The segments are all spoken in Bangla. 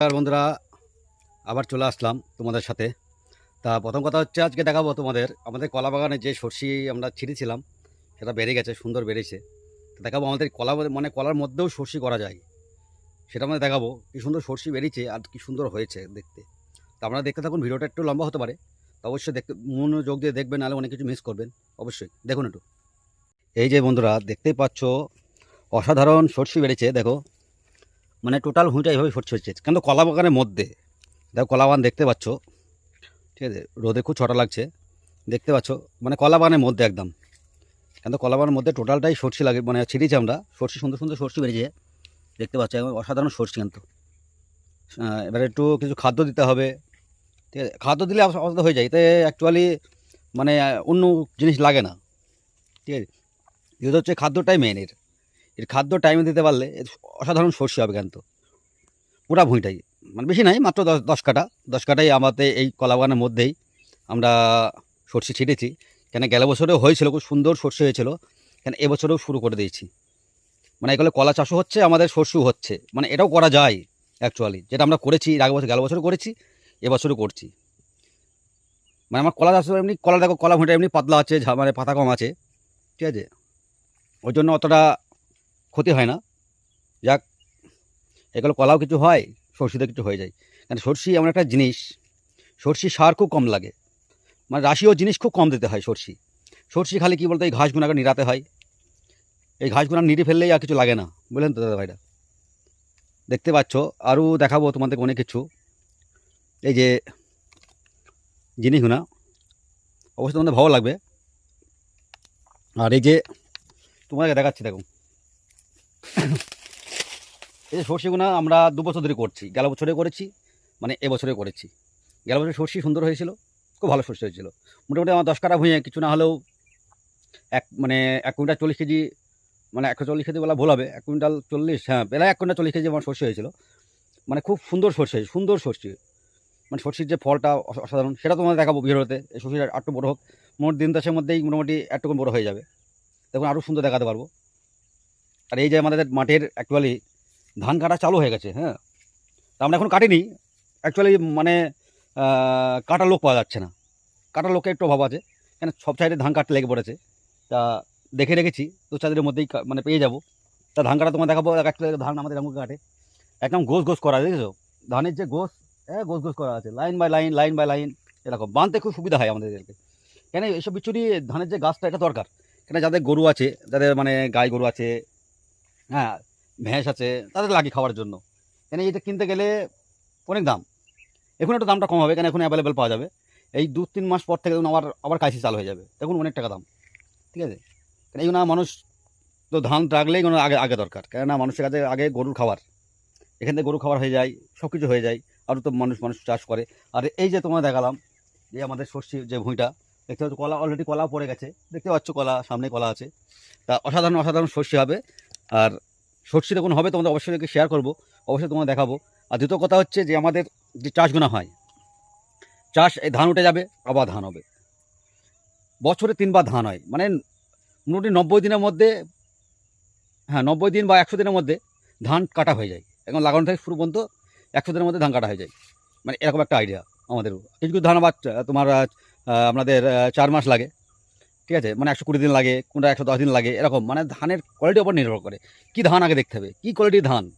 আর বন্ধুরা, আবার চলে আসলাম তোমাদের সাথে। তা প্রথম কথা হচ্ছে আজকে দেখাবো তোমাদের, আমাদের কলা বাগানে যে সর্ষি আমরা ছিঁড়েছিলাম, সেটা বেড়ে গেছে, সুন্দর বেড়েছে। দেখাবো আমাদের কলা মানে কলার মধ্যেও সর্ষি করা যায়। সেটা আমাদের দেখাবো কি সুন্দর সর্ষি বেরিয়েছে আর কি সুন্দর হয়েছে দেখতে। তা আপনারা দেখতে থাকুন, ভিডিওটা একটু লম্বা হতে পারে। তো অবশ্যই দেখতে, মনোযোগ দিয়ে দেখবেন, নাহলে অনেক কিছু মিস করবেন। অবশ্যই দেখুন একটু। এই যে বন্ধুরা, দেখতেই পাচ্ছ, অসাধারণ সর্ষি বেড়েছে, দেখো। মানে টোটাল হুঁটা এইভাবে সর্ষে হচ্ছে। কিন্তু কলা বাগানের মধ্যে, দেখো কলা বাগান দেখতে পাচ্ছ, ঠিক আছে? রোদে খুব ছটা লাগছে, দেখতে পাচ্ছ? মানে কলা বাগানের মধ্যে একদম। কিন্তু কলা বাগানের মধ্যে টোটালটাই সর্ষে লাগে মানে ছিঁড়েছি আমরা, সর্ষে, সুন্দর সুন্দর সর্ষে বেরিয়েছে, দেখতে পাচ্ছ? একদম অসাধারণ সর্ষে কিন্তু। এবারে একটু কিছু খাদ্য দিতে হবে, ঠিক আছে? খাদ্য দিলে অবস্থা হয়ে যায়, এতে অ্যাকচুয়ালি মানে অন্য জিনিস লাগে না, ঠিক আছে? যেহেতু হচ্ছে খাদ্যটাই মেন এর খাদ্য টাইমে দিতে পারলে অসাধারণ সর্ষে হবে কিন্তু। পুরা ভুঁইটাই। মানে বেশি নাই, মাত্র দশ দশ কাটা। দশ কাটাই আমাদের এই কলা বাগানের মধ্যেই আমরা সর্ষে ছিটেছি। কেন গেল বছরেও হয়েছিল, খুব সুন্দর সর্ষে হয়েছিল। কেন এবছরেও শুরু করে দিয়েছি। মানে এগুলো কলা চাষও হচ্ছে, আমাদের সর্ষেও হচ্ছে। মানে এটাও করা যায় অ্যাকচুয়ালি যেটা আমরা করেছি আগে বছর, গেল বছরও করেছি এবছরও করছি। মানে আমার কলা চাষ এমনি, কলা দেখো, কলা ভুঁটা এমনি পাতলা আছে মানে পাতা কম আছে, ঠিক আছে? ওই জন্য অতটা ক্ষতি হয় না। যাক, এগুলো কলাও কিছু হয়, সর্ষিতে কিছু হয়ে যায়। কারণ সর্ষি এমন একটা জিনিস, সর্ষি সার খুব কম লাগে। মানে রাশিও জিনিস খুব কম দিতে হয় সর্ষি। সর্ষি খালি কী বলতো, এই ঘাসগুনাকে নিরাতে হয়। এই ঘাসগুনা নিড়ে ফেললেই আর কিছু লাগে না, বুঝলেন তো দাদা ভাইরা দেখতে পাচ্ছ, আরও দেখাবো তোমাদের অনেক কিছু। এই যে জিনিসগুনা অবশ্যই তোমাদের ভালো লাগবে। আর এই যে তোমাকে দেখাচ্ছি দেখো এই সর্ষেগুনা আমরা দু বছর ধরে করছি, গেল বছরে করেছি মানে এবছরে করেছি। গেল বছর সর্ষে সুন্দর হয়েছিল, খুব ভালো সর্ষে হয়েছিল। মোটামুটি আমার দশ কাটা ভুঁয়ে কিছু না হলেও এক মানে এক কুইন্টাল চল্লিশ কেজি মানে একশো চল্লিশ কেজি বলা ভুল হবে, এক কুইন্টাল চল্লিশ হ্যাঁ প্রায় এক কুইন্টাল চল্লিশ কেজি আমার সর্ষে হয়েছিল। মানে খুব সুন্দর সর্ষে সুন্দর সর্ষে। মানে সর্ষের যে ফলটা অস- অসাধারণ, সেটা তোমাদের দেখাবো ভিডিওতে, এই সর্ষেটা একটু বড়ো হোক। মোট দিন দশের মধ্যেই মোটামুটি একটুকু বড়ো হয়ে যাবে। দেখুন আরও সুন্দর দেখাতে পারব। আর এই যে আমাদের মাঠের অ্যাকচুয়ালি ধান কাটা চালু হয়ে গেছে হ্যাঁ? তা আমরা এখন কাটিনি। অ্যাকচুয়ালি মানে কাটার লোক পাওয়া যাচ্ছে না। কাটার লোকের একটু অভাব আছে। কেন? সব সাইডে ধান কাটতে লেগে পড়েছে। তা দেখে রেখেছি, দু চার দিনের মধ্যেই মানে পেয়ে যাব। তা ধান কাটা তোমার দেখাবো একটা ধান আমাদের এমন কাটে। একদম গোস গোস করা দেখেছ? ধানের যে গোস হ্যাঁ গোস গোস করা আছে। Line by line line by line, এরকম। বাঁধতে খুব সুবিধা হয় আমাদেরকে কেন? এইসব বিচুরি, ধানের যে গাছটা, এটা দরকার। কেন? যাদের গরু আছে, যাদের মানে গাই গরু আছে হ্যাঁ ভেঁস আছে, তাদের লাগে খাওয়ার জন্য। কেন এটা কিনতে গেলে অনেক দাম। এখন একটু দামটা কম হবে, কেন এখন অ্যাভেলেবেল পাওয়া যাবে। এই দু তিন মাস পর থেকে আবার আবার কাশি চালু হয়ে যাবে। দেখুন অনেক টাকা দাম। ঠিক আছে? কেন এইগুলো মানুষ তো ধান রাখলেই কোনো আগে আগে দরকার। কেননা মানুষের কাছে আগে গরুর খাবার। এখান থেকে গরু খাবার হয়ে যায় সব কিছু হয়ে যায়। আরও তো মানুষ মানুষ চাষ করে। আর এই যে তোমার দেখালাম, যে আমাদের সর্ষে যে ভুঁইটা, দেখতে পাচ্ছ কলা অলরেডি কলা পড়ে গেছে। দেখতে পাচ্ছ কলা, সামনে কলা আছে। তা অসাধারণ অসাধারণ সর্ষে হবে। আর সর্ষে যখন হবে, তোমাদের অবশ্যই শেয়ার করব, অবশ্যই তোমাদের দেখাবো। আর দ্বিতীয় কথা হচ্ছে যে, আমাদের যে চাষগুলো হয়, চাষ এই ধান উঠে যাবে, আবার ধান হবে। বছরে তিনবার ধান হয় মানে মোটামুটি নব্বই দিনের মধ্যে হ্যাঁ নব্বই দিন বা একশো দিনের মধ্যে ধান কাটা হয়ে যায়। এখন লাগানো থেকে শুরু পর্যন্ত একশো দিনের মধ্যে ধান কাটা হয়ে যায়। মানে এরকম একটা আইডিয়া আমাদের। কিছু কিছু ধান আবার তোমার আপনাদের চার মাস লাগে। ঠিক আছে? মানে একশো কুড়ি দিন লাগে, কোনটা একশো দশ দিন লাগে, এরকম। মানে ধানের কোয়ালিটির উপর নির্ভর করে। কী ধান আগে দেখতে হবে? কী কোয়ালিটির ধান?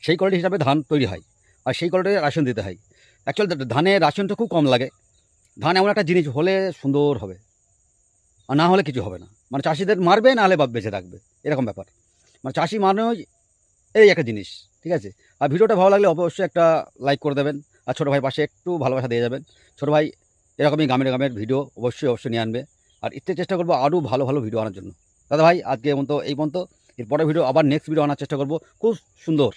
সেই কোয়ালিটি হিসাবে ধান তৈরি হয়। আর সেই কোয়ালিটির রাশন দিতে হয়। অ্যাকচুয়ালি ধানের রাশনটা খুব কম লাগে। ধান এমন একটা জিনিস, হলে সুন্দর হবে। আর না হলে কিছু হবে না। মানে চাষিদের মারবে, না হলে বেঁচে থাকবে। এরকম ব্যাপার। মানে চাষি মানেই এই একটা জিনিস। ঠিক আছে? আর ভিডিওটা ভালো লাগলে অবশ্যই একটা লাইক করে দেবেন। আর ছোটো ভাই পাশে একটু ভালোবাসা দিয়ে যাবেন। ছোটো ভাই এরকমই গ্রামের গ্রামের ভিডিও অবশ্যই অবশ্যই নিয়ে আনবে। আর এতে চেষ্টা করব আরও ভালো ভালো ভিডিও আনার জন্য। দাদা ভাই, আজকে এই তো এই পর্যন্ত। এরপরে ভিডিও আবার নেক্সট ভিডিও আনার চেষ্টা করব। খুব সুন্দর।